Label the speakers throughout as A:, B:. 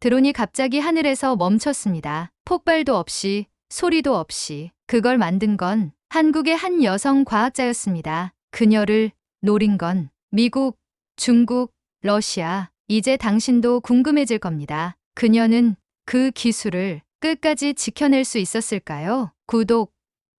A: 드론이 갑자기 하늘에서 멈췄습니다. 폭발도 없이, 소리도 없이. 그걸 만든 건 한국의 한 여성 과학자였습니다. 그녀를 노린 건 미국, 중국, 러시아. 이제 당신도 궁금해질 겁니다. 그녀는 그 기술을 끝까지 지켜낼 수 있었을까요? 구독,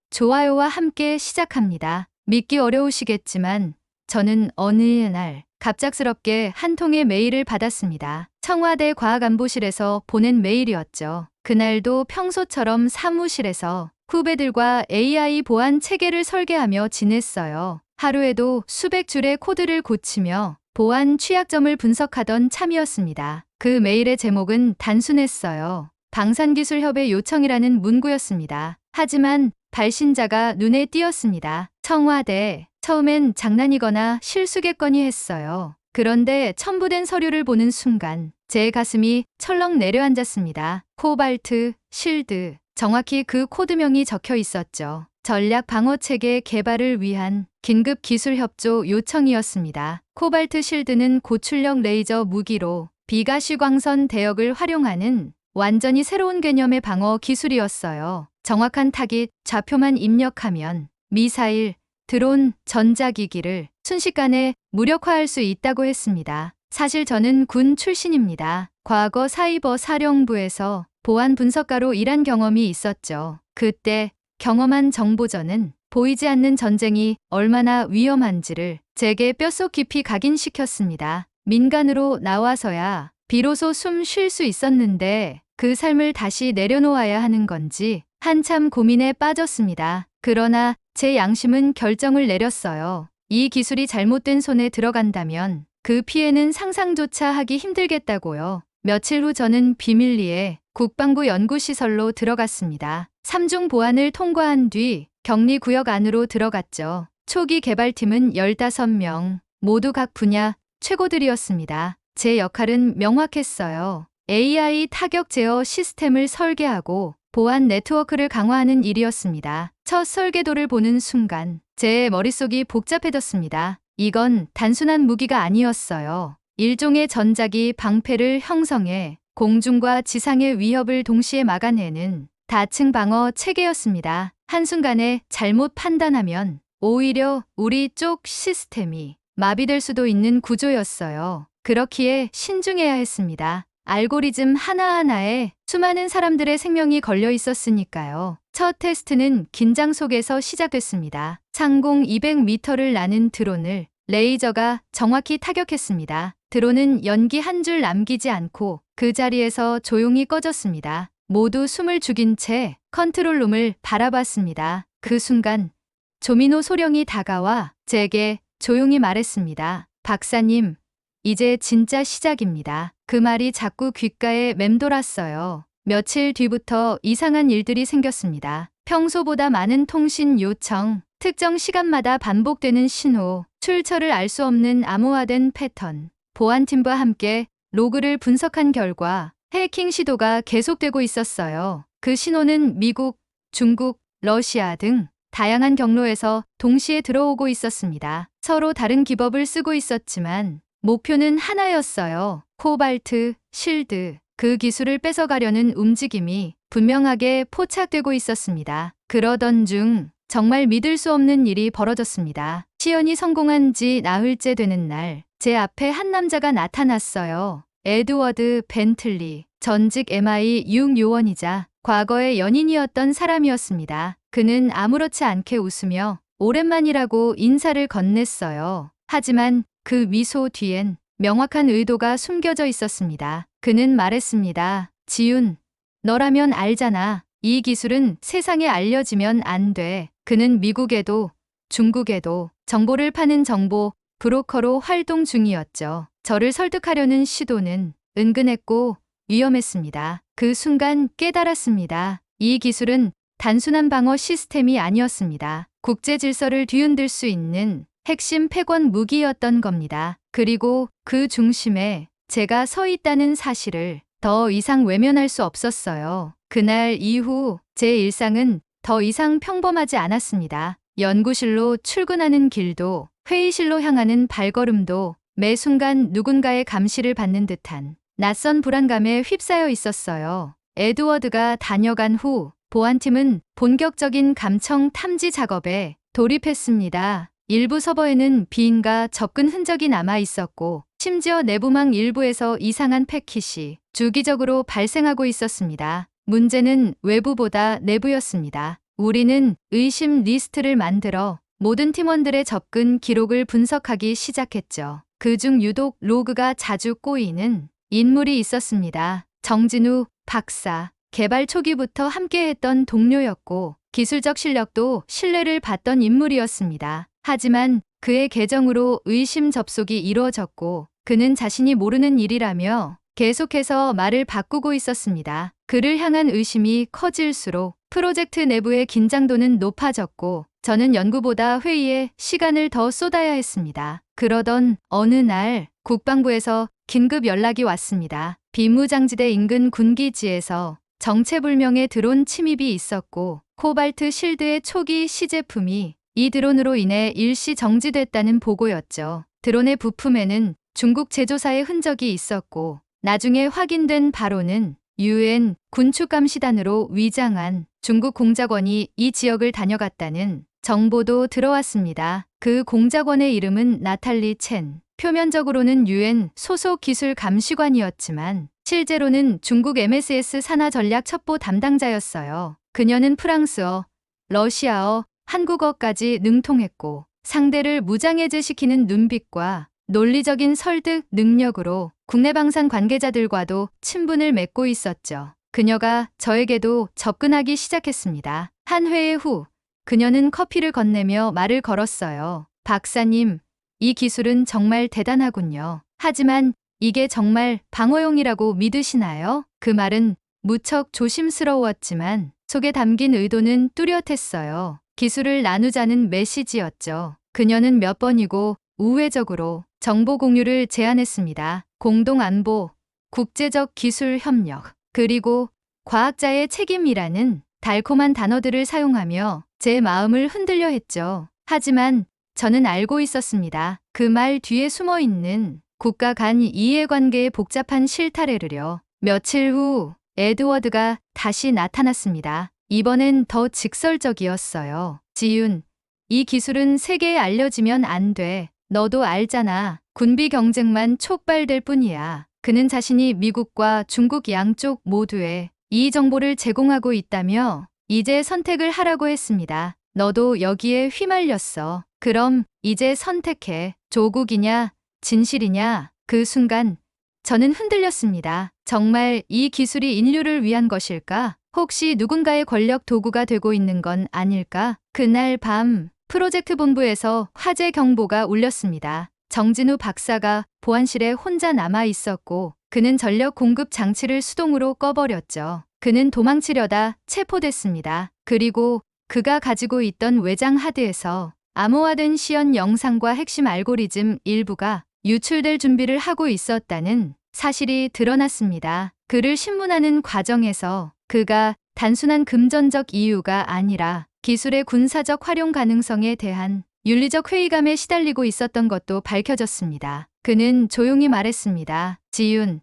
A: 좋아요와 함께 시작합니다. 믿기 어려우시겠지만 저는 어느 날 갑작스럽게 한 통의 메일을 받았습니다. 청와대 과학안보실에서 보낸 메일이었죠. 그날도 평소처럼 사무실에서 후배들과 AI 보안 체계를 설계하며 지냈어요. 하루에도 수백 줄의 코드를 고치며 보안 취약점을 분석하던 참이었습니다. 그 메일의 제목은 단순했어요. 방산기술협의 요청이라는 문구였습니다. 하지만 발신자가 눈에 띄었습니다. 청와대. 처음엔 장난이거나 실수겠거니 했어요. 그런데 첨부된 서류를 보는 순간 제 가슴이 철렁 내려앉았습니다. 코발트, 실드. 정확히 그 코드명이 적혀 있었죠. 전략 방어 체계 개발을 위한 긴급 기술 협조 요청이었습니다. 코발트 실드는 고출력 레이저 무기로 비가시광선 대역을 활용하는 완전히 새로운 개념의 방어 기술이었어요. 정확한 타깃 좌표만 입력하면 미사일, 드론, 전자기기를 순식간에 무력화할 수 있다고 했습니다. 사실 저는 군 출신입니다. 과거 사이버 사령부에서 보안 분석가로 일한 경험이 있었죠. 그때 경험한 정보전은 보이지 않는 전쟁이 얼마나 위험한지를 제게 뼛속 깊이 각인시켰습니다. 민간으로 나와서야 비로소 숨 쉴 수 있었는데 그 삶을 다시 내려놓아야 하는 건지 한참 고민에 빠졌습니다. 그러나 제 양심은 결정을 내렸어요. 이 기술이 잘못된 손에 들어간다면 그 피해는 상상조차 하기 힘들겠다고요. 며칠 후 저는 비밀리에 국방부 연구시설로 들어갔습니다. 삼중 보안을 통과한 뒤 격리 구역 안으로 들어갔죠. 초기 개발팀은 15명, 모두 각 분야 최고들이었습니다. 제 역할은 명확했어요. AI 타격 제어 시스템을 설계하고 보안 네트워크를 강화하는 일이었습니다. 첫 설계도를 보는 순간 제 머릿속이 복잡해졌습니다. 이건 단순한 무기가 아니었어요. 일종의 전자기 방패를 형성해 공중과 지상의 위협을 동시에 막아내는 다층 방어 체계였습니다. 한순간에 잘못 판단하면 오히려 우리 쪽 시스템이 마비될 수도 있는 구조였어요. 그렇기에 신중해야 했습니다. 알고리즘 하나하나에 수많은 사람들의 생명이 걸려 있었으니까요. 첫 테스트는 긴장 속에서 시작됐습니다. 상공 200m를 나는 드론을 레이저가 정확히 타격했습니다. 드론은 연기 한 줄 남기지 않고 그 자리에서 조용히 꺼졌습니다. 모두 숨을 죽인 채 컨트롤룸을 바라봤습니다. 그 순간 조민호 소령이 다가와 제게 조용히 말했습니다. 박사님, 이제 진짜 시작입니다. 그 말이 자꾸 귓가에 맴돌았어요. 며칠 뒤부터 이상한 일들이 생겼습니다. 평소보다 많은 통신 요청, 특정 시간마다 반복되는 신호, 출처를 알 수 없는 암호화된 패턴. 보안팀과 함께 로그를 분석한 결과 해킹 시도가 계속되고 있었어요. 그 신호는 미국, 중국, 러시아 등 다양한 경로에서 동시에 들어오고 있었습니다. 서로 다른 기법을 쓰고 있었지만 목표는 하나였어요. 코발트, 실드. 그 기술을 뺏어가려는 움직임이 분명하게 포착되고 있었습니다. 그러던 중 정말 믿을 수 없는 일이 벌어졌습니다. 시연이 성공한 지 나흘째 되는 날, 제 앞에 한 남자가 나타났어요. 에드워드 벤틀리, 전직 MI 6 요원이자 과거의 연인이었던 사람이었습니다. 그는 아무렇지 않게 웃으며 오랜만이라고 인사를 건넸어요. 하지만 그 미소 뒤엔 명확한 의도가 숨겨져 있었습니다. 그는 말했습니다. 지윤, 너라면 알잖아. 이 기술은 세상에 알려지면 안 돼. 그는 미국에도 중국에도 정보를 파는 정보 브로커로 활동 중이었죠. 저를 설득하려는 시도는 은근했고 위험했습니다. 그 순간 깨달았습니다. 이 기술은 단순한 방어 시스템이 아니었습니다. 국제 질서를 뒤흔들 수 있는 핵심 패권 무기였던 겁니다. 그리고 그 중심에 제가 서 있다는 사실을 더 이상 외면할 수 없었어요. 그날 이후 제 일상은 더 이상 평범하지 않았습니다. 연구실로 출근하는 길도 회의실로 향하는 발걸음도 매 순간 누군가의 감시를 받는 듯한 낯선 불안감에 휩싸여 있었어요. 에드워드가 다녀간 후 보안팀은 본격적인 감청 탐지 작업에 돌입했습니다. 일부 서버에는 비인가 접근 흔적이 남아 있었고 심지어 내부망 일부에서 이상한 패킷이 주기적으로 발생하고 있었습니다. 문제는 외부보다 내부였습니다. 우리는 의심 리스트를 만들어 모든 팀원들의 접근 기록을 분석하기 시작했죠. 그중 유독 로그가 자주 꼬이는 인물이 있었습니다. 정진우 박사. 개발 초기부터 함께했던 동료였고 기술적 실력도 신뢰를 받던 인물이었습니다. 하지만 그의 계정으로 의심 접속이 이루어졌고 그는 자신이 모르는 일이라며 계속해서 말을 바꾸고 있었습니다. 그를 향한 의심이 커질수록 프로젝트 내부의 긴장도는 높아졌고 저는 연구보다 회의에 시간을 더 쏟아야 했습니다. 그러던 어느 날 국방부에서 긴급 연락이 왔습니다. 비무장지대 인근 군기지에서 정체불명의 드론 침입이 있었고 코발트 실드의 초기 시제품이 이 드론으로 인해 일시 정지됐다는 보고였죠. 드론의 부품에는 중국 제조사의 흔적이 있었고 나중에 확인된 바로는 유엔 군축감시단으로 위장한 중국 공작원이 이 지역을 다녀갔다는 정보도 들어왔습니다. 그 공작원의 이름은 나탈리 첸. 표면적으로는 유엔 소속 기술 감시관이었지만 실제로는 중국 MSS 산하 전략 첩보 담당자였어요. 그녀는 프랑스어, 러시아어, 한국어까지 능통했고 상대를 무장해제시키는 눈빛과 논리적인 설득 능력으로 국내 방산 관계자들과도 친분을 맺고 있었죠. 그녀가 저에게도 접근하기 시작했습니다. 한 회의 후 그녀는 커피를 건네며 말을 걸었어요. 박사님, 이 기술은 정말 대단하군요. 하지만 이게 정말 방어용이라고 믿으시나요? 그 말은 무척 조심스러웠지만 속에 담긴 의도는 뚜렷했어요. 기술을 나누자는 메시지였죠. 그녀는 몇 번이고 우회적으로 정보 공유를 제안했습니다. 공동 안보, 국제적 기술 협력, 그리고 과학자의 책임이라는 달콤한 단어들을 사용하며 제 마음을 흔들려 했죠. 하지만 저는 알고 있었습니다. 그 말 뒤에 숨어 있는 국가 간 이해관계의 복잡한 실타래를요. 며칠 후 에드워드가 다시 나타났습니다. 이번엔 더 직설적이었어요. 지윤, 이 기술은 세계에 알려지면 안 돼. 너도 알잖아. 군비 경쟁만 촉발될 뿐이야. 그는 자신이 미국과 중국 양쪽 모두에 이 정보를 제공하고 있다며 이제 선택을 하라고 했습니다. 너도 여기에 휘말렸어. 그럼 이제 선택해. 조국이냐, 진실이냐. 그 순간 저는 흔들렸습니다. 정말 이 기술이 인류를 위한 것일까? 혹시 누군가의 권력 도구가 되고 있는 건 아닐까? 그날 밤 프로젝트 본부에서 화재 경보가 울렸습니다. 정진우 박사가 보안실에 혼자 남아 있었고 그는 전력 공급 장치를 수동으로 꺼버렸죠. 그는 도망치려다 체포됐습니다. 그리고 그가 가지고 있던 외장 하드에서 암호화된 시연 영상과 핵심 알고리즘 일부가 유출될 준비를 하고 있었다는 사실이 드러났습니다. 그를 신문하는 과정에서 그가 단순한 금전적 이유가 아니라 기술의 군사적 활용 가능성에 대한 윤리적 회의감에 시달리고 있었던 것도 밝혀졌습니다. 그는 조용히 말했습니다. 지윤,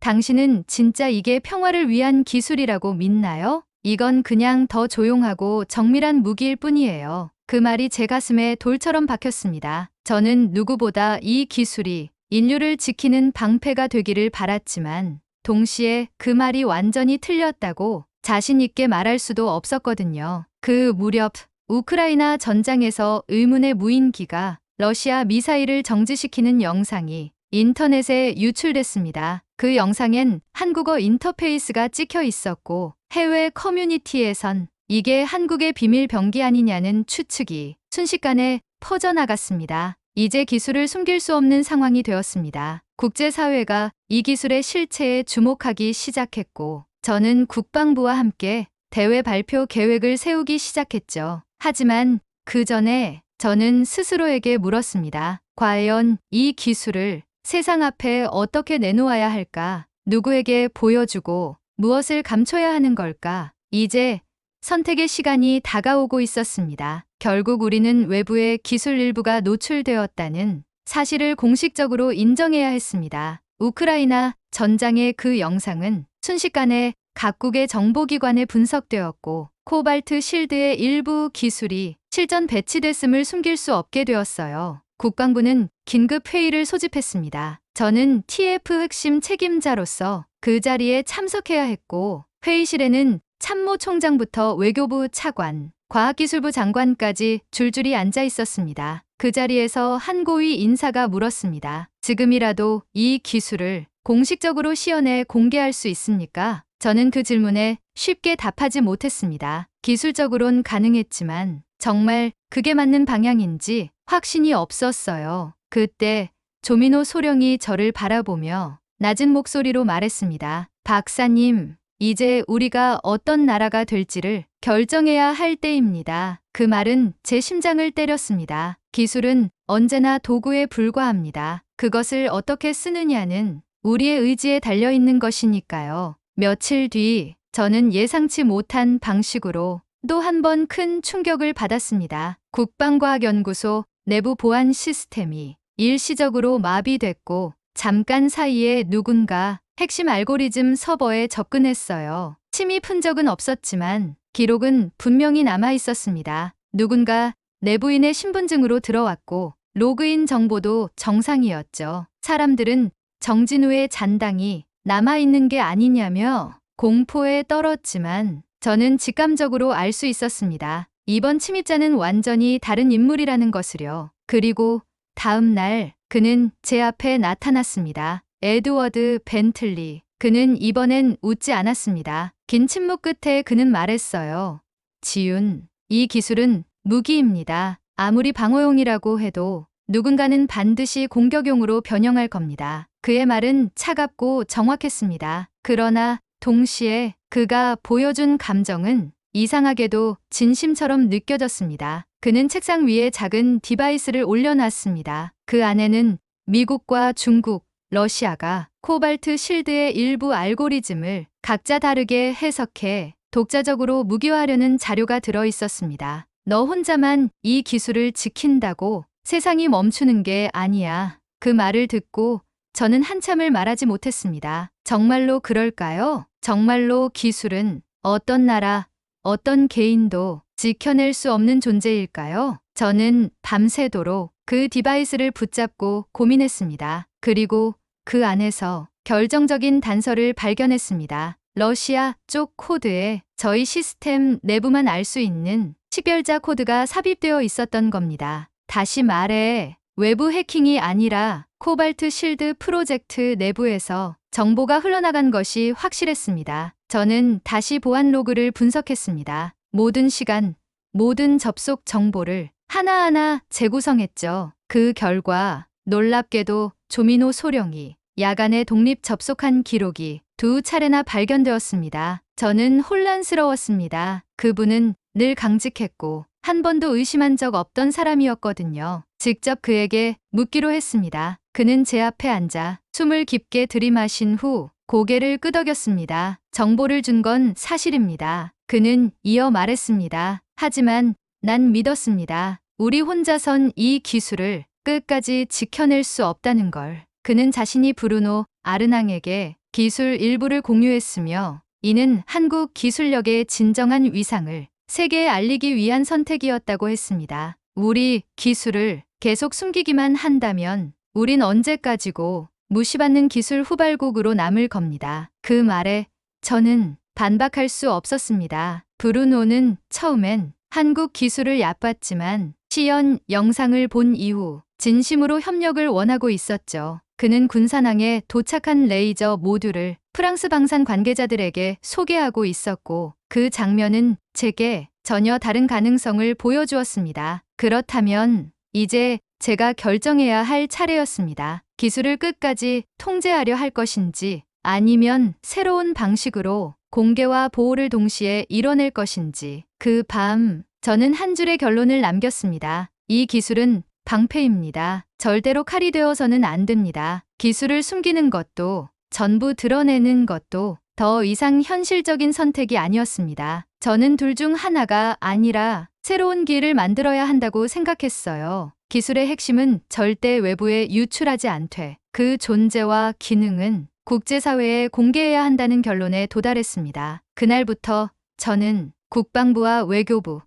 A: 당신은 진짜 이게 평화를 위한 기술이라고 믿나요? 이건 그냥 더 조용하고 정밀한 무기일 뿐이에요. 그 말이 제 가슴에 돌처럼 박혔습니다. 저는 누구보다 이 기술이 인류를 지키는 방패가 되기를 바랐지만 동시에 그 말이 완전히 틀렸다고 자신 있게 말할 수도 없었거든요. 그 무렵 우크라이나 전장에서 의문의 무인기가 러시아 미사일을 정지시키는 영상이 인터넷에 유출됐습니다. 그 영상엔 한국어 인터페이스가 찍혀 있었고 해외 커뮤니티에선 이게 한국의 비밀 병기 아니냐는 추측이 순식간에 퍼져나갔습니다. 이제 기술을 숨길 수 없는 상황이 되었습니다. 국제사회가 이 기술의 실체에 주목하기 시작했고 저는 국방부와 함께 대회 발표 계획을 세우기 시작했죠. 하지만 그 전에 저는 스스로에게 물었습니다. 과연 이 기술을 세상 앞에 어떻게 내놓아야 할까? 누구에게 보여주고 무엇을 감춰야 하는 걸까? 이제 선택의 시간이 다가오고 있었습니다. 결국 우리는 외부의 기술 일부가 노출되었다는 사실을 공식적으로 인정해야 했습니다. 우크라이나 전장의 그 영상은 순식간에 각국의 정보기관에 분석되었고 코발트 실드의 일부 기술이 실전 배치됐음을 숨길 수 없게 되었어요. 국방부는 긴급 회의를 소집했습니다. 저는 TF 핵심 책임자로서 그 자리에 참석해야 했고 회의실에는 참모 총장부터 외교부 차관, 과학기술부 장관까지 줄줄이 앉아 있었습니다. 그 자리에서 한 고위 인사가 물었습니다. 지금이라도 이 기술을 공식적으로 시연해 공개할 수 있습니까? 저는 그 질문에 쉽게 답하지 못했습니다. 기술적으론 가능했지만 정말 그게 맞는 방향인지 확신이 없었어요. 그때 조민호 소령이 저를 바라보며 낮은 목소리로 말했습니다. 박사님, 이제 우리가 어떤 나라가 될지를 결정해야 할 때입니다. 그 말은 제 심장을 때렸습니다. 기술은 언제나 도구에 불과합니다. 그것을 어떻게 쓰느냐는 우리의 의지에 달려 있는 것이니까요. 며칠 뒤 저는 예상치 못한 방식으로 또 한 번 큰 충격을 받았습니다. 국방과학연구소 내부 보안 시스템이 일시적으로 마비됐고 잠깐 사이에 누군가 핵심 알고리즘 서버에 접근했어요. 침입 흔적은 없었지만 기록은 분명히 남아 있었습니다. 누군가 내부인의 신분증으로 들어왔고 로그인 정보도 정상이었죠. 사람들은 정진우의 잔당이 남아있는 게 아니냐며 공포에 떨었지만 저는 직감적으로 알 수 있었습니다. 이번 침입자는 완전히 다른 인물이라는 것을요. 그리고 다음 날 그는 제 앞에 나타났습니다. 에드워드 벤틀리. 그는 이번엔 웃지 않았습니다. 긴 침묵 끝에 그는 말했어요. 지윤, 이 기술은 무기입니다. 아무리 방어용이라고 해도 누군가는 반드시 공격용으로 변형할 겁니다. 그의 말은 차갑고 정확했습니다. 그러나 동시에 그가 보여준 감정은 이상하게도 진심처럼 느껴졌습니다. 그는 책상 위에 작은 디바이스를 올려놨습니다. 그 안에는 미국과 중국, 러시아가 코발트 실드의 일부 알고리즘을 각자 다르게 해석해 독자적으로 무기화하려는 자료가 들어 있었습니다. 너 혼자만 이 기술을 지킨다고 세상이 멈추는 게 아니야. 그 말을 듣고 저는 한참을 말하지 못했습니다. 정말로 그럴까요? 정말로 기술은 어떤 나라, 어떤 개인도 지켜낼 수 없는 존재일까요? 저는 밤새도록 그 디바이스를 붙잡고 고민했습니다. 그리고 그 안에서 결정적인 단서를 발견했습니다. 러시아 쪽 코드에 저희 시스템 내부만 알 수 있는 식별자 코드가 삽입되어 있었던 겁니다. 다시 말해 외부 해킹이 아니라 코발트 실드 프로젝트 내부에서 정보가 흘러나간 것이 확실했습니다. 저는 다시 보안 로그를 분석했습니다. 모든 시간, 모든 접속 정보를 하나하나 재구성했죠. 그 결과 놀랍게도 조민호 소령이 야간에 독립 접속한 기록이 두 차례나 발견되었습니다. 저는 혼란스러웠습니다. 그분은 늘 강직했고 한 번도 의심한 적 없던 사람이었거든요. 직접 그에게 묻기로 했습니다. 그는 제 앞에 앉아 숨을 깊게 들이마신 후 고개를 끄덕였습니다. 정보를 준 건 사실입니다. 그는 이어 말했습니다. 하지만 난 믿었습니다. 우리 혼자선 이 기술을 끝까지 지켜낼 수 없다는 걸. 그는 자신이 브루노 아르낭에게 기술 일부를 공유했으며 이는 한국 기술력의 진정한 위상을 세계에 알리기 위한 선택이었다고 했습니다. 우리 기술을 계속 숨기기만 한다면 우린 언제까지고 무시받는 기술 후발국으로 남을 겁니다. 그 말에 저는 반박할 수 없었습니다. 브루노는 처음엔 한국 기술을 얕봤지만 시연 영상을 본 이후 진심으로 협력을 원하고 있었죠. 그는 군산항에 도착한 레이저 모듈을 프랑스 방산 관계자들에게 소개하고 있었고 그 장면은 제게 전혀 다른 가능성을 보여주었습니다. 그렇다면 이제 제가 결정해야 할 차례였습니다. 기술을 끝까지 통제하려 할 것인지 아니면 새로운 방식으로 공개와 보호를 동시에 이뤄낼 것인지 그 밤 저는 한 줄의 결론을 남겼습니다. 이 기술은 방패입니다. 절대로 칼이 되어서는 안 됩니다. 기술을 숨기는 것도 전부 드러내는 것도 더 이상 현실적인 선택이 아니었습니다. 저는 둘 중 하나가 아니라 새로운 길을 만들어야 한다고 생각했어요. 기술의 핵심은 절대 외부에 유출하지 않되 그 존재와 기능은 국제사회에 공개해야 한다는 결론에 도달했습니다. 그날부터 저는 국방부와 외교부,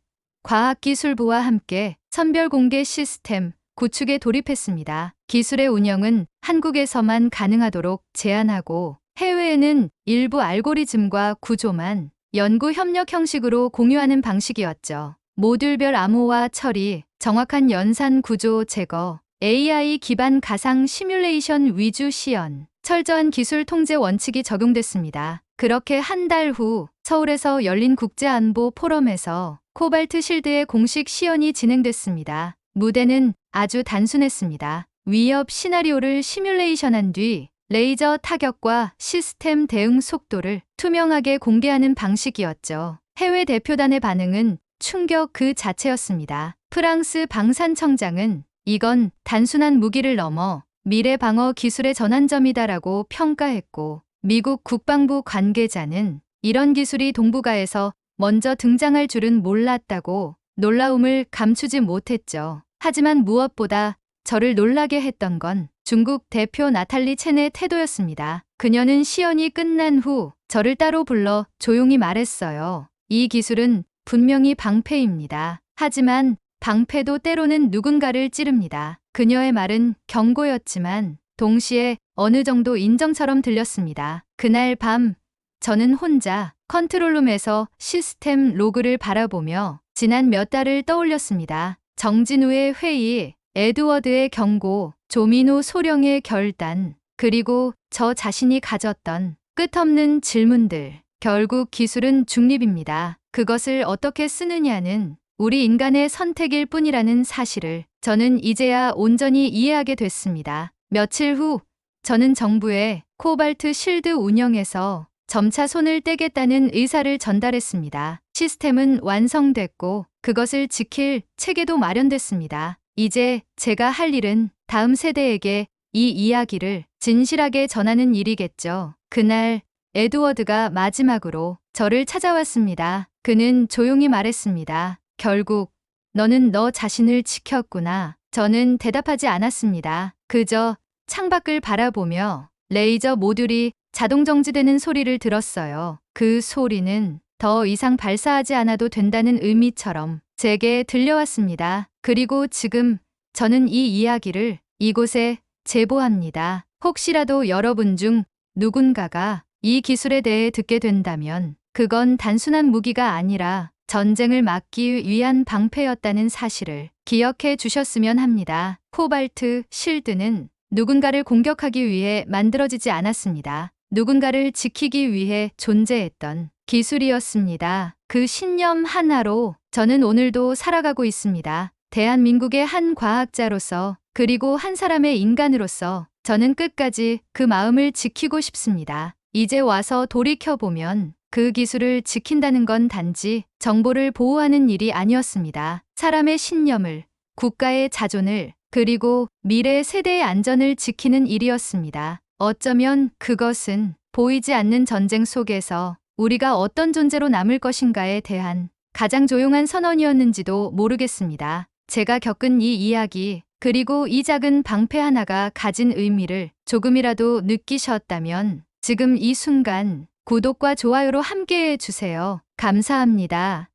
A: 과학기술부와 함께 선별 공개 시스템 구축에 돌입했습니다. 기술의 운영은 한국에서만 가능하도록 제한하고 해외에는 일부 알고리즘과 구조만 연구 협력 형식으로 공유하는 방식이었죠. 모듈별 암호화 처리, 정확한 연산 구조 제거, AI 기반 가상 시뮬레이션 위주 시연, 철저한 기술 통제 원칙이 적용됐습니다. 그렇게 한 달 후 서울에서 열린 국제안보 포럼에서 코발트 실드의 공식 시연이 진행됐습니다. 무대는 아주 단순했습니다. 위협 시나리오를 시뮬레이션한 뒤 레이저 타격과 시스템 대응 속도를 투명하게 공개하는 방식이었죠. 해외 대표단의 반응은 충격 그 자체였습니다. 프랑스 방산청장은 이건 단순한 무기를 넘어 미래 방어 기술의 전환점이다라고 평가했고 미국 국방부 관계자는 이런 기술이 동북아에서 먼저 등장할 줄은 몰랐다고 놀라움을 감추지 못했죠. 하지만 무엇보다 저를 놀라게 했던 건 중국 대표 나탈리 첸의 태도였습니다. 그녀는 시연이 끝난 후 저를 따로 불러 조용히 말했어요. 이 기술은 분명히 방패입니다. 하지만 방패도 때로는 누군가를 찌릅니다. 그녀의 말은 경고였지만 동시에 어느 정도 인정처럼 들렸습니다. 그날 밤 저는 혼자 컨트롤룸에서 시스템 로그를 바라보며 지난 몇 달을 떠올렸습니다. 정진우의 회의, 에드워드의 경고, 조민우 소령의 결단, 그리고 저 자신이 가졌던 끝없는 질문들. 결국 기술은 중립입니다. 그것을 어떻게 쓰느냐는 우리 인간의 선택일 뿐이라는 사실을 저는 이제야 온전히 이해하게 됐습니다. 며칠 후 저는 정부에 코발트 실드 운영에서 점차 손을 떼겠다는 의사를 전달했습니다. 시스템은 완성됐고 그것을 지킬 체계도 마련됐습니다. 이제 제가 할 일은 다음 세대에게 이 이야기를 진실하게 전하는 일이겠죠. 그날 에드워드가 마지막으로 저를 찾아왔습니다. 그는 조용히 말했습니다. 결국 너는 너 자신을 지켰구나. 저는 대답하지 않았습니다. 그저 창밖을 바라보며 레이저 모듈이 자동 정지되는 소리를 들었어요. 그 소리는 더 이상 발사하지 않아도 된다는 의미처럼 제게 들려왔습니다. 그리고 지금 저는 이 이야기를 이곳에 제보합니다. 혹시라도 여러분 중 누군가가 이 기술에 대해 듣게 된다면 그건 단순한 무기가 아니라 전쟁을 막기 위한 방패였다는 사실을 기억해 주셨으면 합니다. 코발트 실드는 누군가를 공격하기 위해 만들어지지 않았습니다. 누군가를 지키기 위해 존재했던 기술이었습니다. 그 신념 하나로 저는 오늘도 살아가고 있습니다. 대한민국의 한 과학자로서 그리고 한 사람의 인간으로서 저는 끝까지 그 마음을 지키고 싶습니다. 이제 와서 돌이켜보면 그 기술을 지킨다는 건 단지 정보를 보호하는 일이 아니었습니다. 사람의 신념을, 국가의 자존을, 그리고 미래 세대의 안전을 지키는 일이었습니다. 어쩌면 그것은 보이지 않는 전쟁 속에서 우리가 어떤 존재로 남을 것인가에 대한 가장 조용한 선언이었는지도 모르겠습니다. 제가 겪은 이 이야기, 그리고 이 작은 방패 하나가 가진 의미를 조금이라도 느끼셨다면 지금 이 순간 구독과 좋아요로 함께해 주세요. 감사합니다.